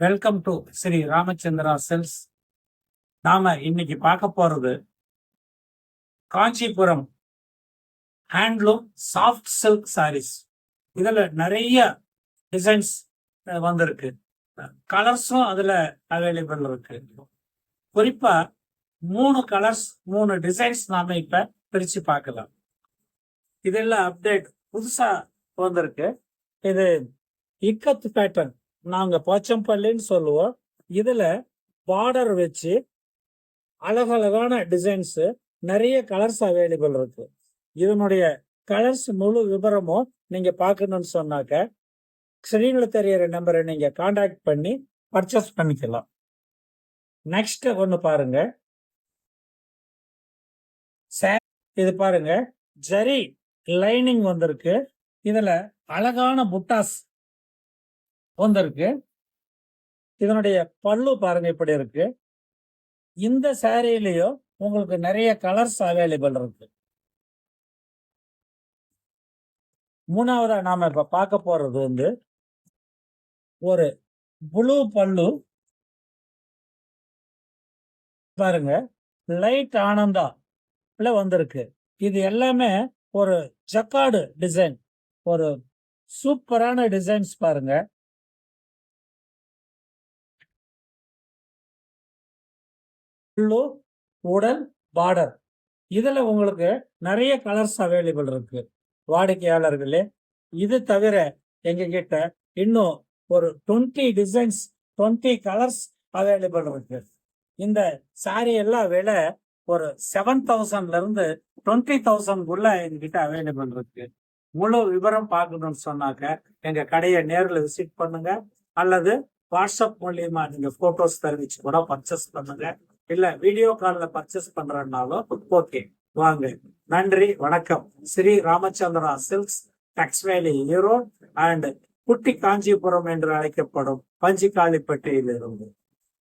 Welcome to Sri Ramachandra cells நாம இன்னைக்கு பார்க்க போறது Kanchipuram handloom soft silk sarees இதுல நிறைய டிசைன்ஸ் வந்திருக்கு. கலர்ஸும் அதுல அவைலபிள் இருக்கு. குறிப்பா மூணு கலர்ஸ் மூணு டிசைன்ஸ் நாம இப்ப பிரிச்சு பார்க்கலாம். இதெல்லாம் அப்டேட் புதுசா வந்திருக்கு. இது இக்கத் பேட்டர்ன் நாங்க போச்சம்பள்ளின்னு சொல்லுவோம். இதுல பார்டர் வச்சு அழகழகான டிசைன்ஸ் நிறைய கலர்ஸ் அவைலபிள் இருக்கு. இதனுடைய கலர்ஸ் முழு விவரமும் நீங்க பார்க்கணும்னு சொன்னாக்க ஸ்க்ரீன்ல தெரியற நம்பரை நீங்க காண்டாக்ட் பண்ணி பர்ச்சேஸ் பண்ணிக்கலாம். நெக்ஸ்ட் ஒன்று பாருங்க. இது பாருங்க. ஜரி லைனிங் வந்திருக்கு. இதுல அழகான புட்டாஸ் வந்திருக்கு. இதனுடைய பல்லு பாருங்க இப்படி இருக்கு. இந்த சாரியிலையும் உங்களுக்கு நிறைய கலர்ஸ் அவைலபிள் இருக்கு. மூணாவதா நாம இப்ப பார்க்க போறது வந்து ஒரு ப்ளூ பல்லு. பாருங்க லைட் ஆனந்தா வந்திருக்கு. இது எல்லாமே ஒரு ஜக்காடு டிசைன் ஒரு சூப்பரான டிசைன்ஸ் பாருங்க. எல்லோ உடன் பார்டர் இதில் உங்களுக்கு நிறைய கலர்ஸ் அவைலபிள் இருக்கு. வாடிக்கையாளர்களே இது தவிர எங்ககிட்ட இன்னும் ஒரு twenty designs twenty colours available இருக்கு. இந்த சாரீ எல்லாம் விலை ஒரு செவன் தௌசண்ட்ல இருந்து டுவெண்ட்டி தௌசண்ட்குள்ள எங்ககிட்ட அவைலபிள் இருக்கு. முழு விவரம் பார்க்கணும்னு சொன்னாக்க எங்க கடையை நேரில் விசிட் பண்ணுங்க. அல்லது வாட்ஸ்அப் மூலியமா நீங்க போட்டோஸ் தெரிவிச்சு கூட பர்ச்சேஸ் பண்ணுங்க. இல்ல வீடியோ கால்ல பர்ச்சேஸ் பண்றதுனாலும் ஓகே வாங்க. நன்றி வணக்கம். Sri Ramachandra silks textile Erode and குட்டி காஞ்சிபுரம் என்று அழைக்கப்படும் பஞ்சிக்காலிப்பட்டியிலிருந்து